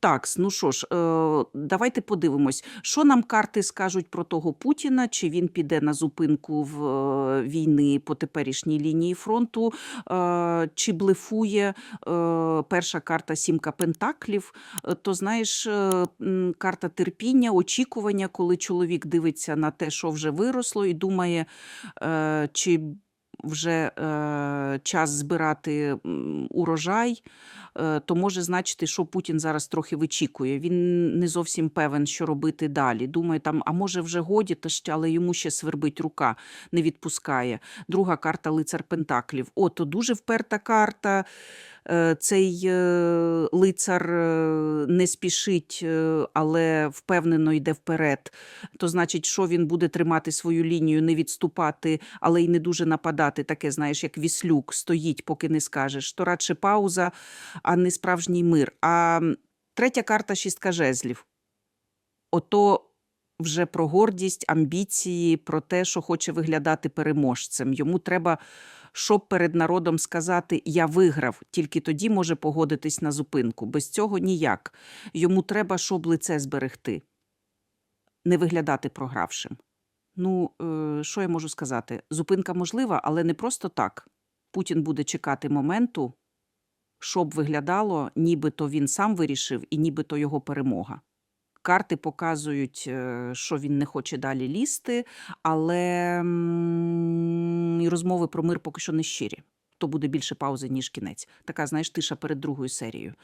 Так, ну що ж, е, давайте подивимось, що нам карти скажуть про того Путіна, чи він піде на зупинку в е, війни по теперішній лінії фронту, е, чи блефує перша карта сімка пентаклів. То знаєш, карта терпіння, очікування, коли чоловік дивиться на те, що вже виросло, і думає, чи вже е, час збирати урожай, е, то може значити, що Путін зараз трохи вичікує. Він не зовсім певен, що робити далі. Думає, там, а може вже годі, та ще, але йому ще свербить рука, не відпускає. Друга карта лицар Пентаклів. О, то дуже вперта карта. Е, Цей е, лицар е, не спішить, але впевнено йде вперед. То значить, що він буде тримати свою лінію, не відступати, але й не дуже нападати. Таке, знаєш, як віслюк, стоїть, поки не скажеш. То радше пауза, а не справжній мир. А третя карта шістка жезлів. Ото вже про гордість, амбіції, про те, що хоче виглядати переможцем. Йому треба, щоб перед народом сказати Я виграв, тільки тоді може погодитись на зупинку. Без цього ніяк. Йому треба, щоб лице зберегти, не виглядати програвшим. Ну, е, що я можу сказати? Зупинка можлива, але не просто так. Путін буде чекати моменту, щоб виглядало, нібито він сам вирішив і нібито його перемога. Карти показують, е, що він не хоче далі лізти, але розмови про мир поки що не щирі. То буде більше паузи, ніж кінець. Така, знаєш, тиша перед другою серією.